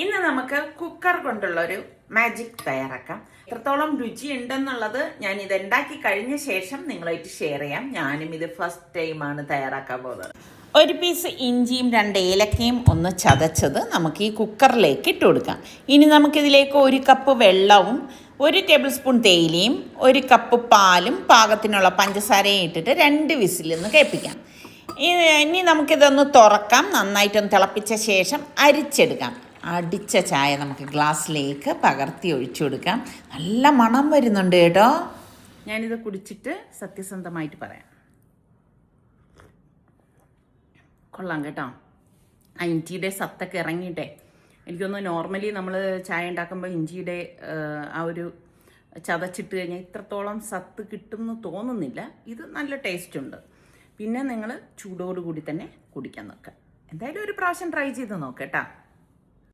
ഇന്ന് നമുക്ക് കുക്കർ കൊണ്ടുള്ള ഒരു മാജിക് തയ്യാറാക്കാം. എത്രത്തോളം രുചി ഉണ്ടെന്നുള്ളത് ഞാൻ ഇത് ഉണ്ടാക്കി കഴിഞ്ഞ ശേഷം നിങ്ങളായിട്ട് ഷെയർ ചെയ്യാം. ഞാനും ഇത് ഫസ്റ്റ് ടൈം ആണ് തയ്യാറാക്കാൻ പോകുന്നത്. ഒരു പീസ് ഇഞ്ചിയും രണ്ട് ഏലക്കയും ഒന്ന് ചതച്ചത് നമുക്ക് ഈ കുക്കറിലേക്ക് ഇട്ട് കൊടുക്കാം. ഇനി നമുക്കിതിലേക്ക് ഒരു കപ്പ് വെള്ളവും ഒരു ടേബിൾ സ്പൂൺ തേയിലയും ഒരു കപ്പ് പാലും പാകത്തിനുള്ള പഞ്ചസാരയും ഇട്ടിട്ട് രണ്ട് വിസിലൊന്ന് കേൾപ്പിക്കാം. ഇനി നമുക്കിതൊന്ന് തുറക്കാം. നന്നായിട്ടൊന്ന് തിളപ്പിച്ച ശേഷം അരിച്ചെടുക്കാം. അടിച്ച ചായ നമുക്ക് ഗ്ലാസ്സിലേക്ക് പകർത്തി ഒഴിച്ചു കൊടുക്കാം. നല്ല മണം വരുന്നുണ്ട് കേട്ടോ. ഞാനിത് കുടിച്ചിട്ട് സത്യസന്ധമായിട്ട് പറയാം. കൊള്ളാം കേട്ടോ. ആ ഇഞ്ചിയുടെ സത്തൊക്കെ ഇറങ്ങിയിട്ടെ. എനിക്കൊന്ന് നോർമലി നമ്മൾ ചായ ഉണ്ടാക്കുമ്പോൾ ഇഞ്ചിയുടെ ആ ഒരു ചതച്ചിട്ട് കഴിഞ്ഞാൽ ഇത്രത്തോളം സത്ത് കിട്ടുമെന്ന് തോന്നുന്നില്ല. ഇത് നല്ല ടേസ്റ്റ് ഉണ്ട്. പിന്നെ നിങ്ങൾ ചൂടോടുകൂടി തന്നെ കുടിക്കാൻ നോക്കുക. എന്തായാലും ഒരു പ്രാവശ്യം ട്രൈ ചെയ്ത് നോക്കട്ടാ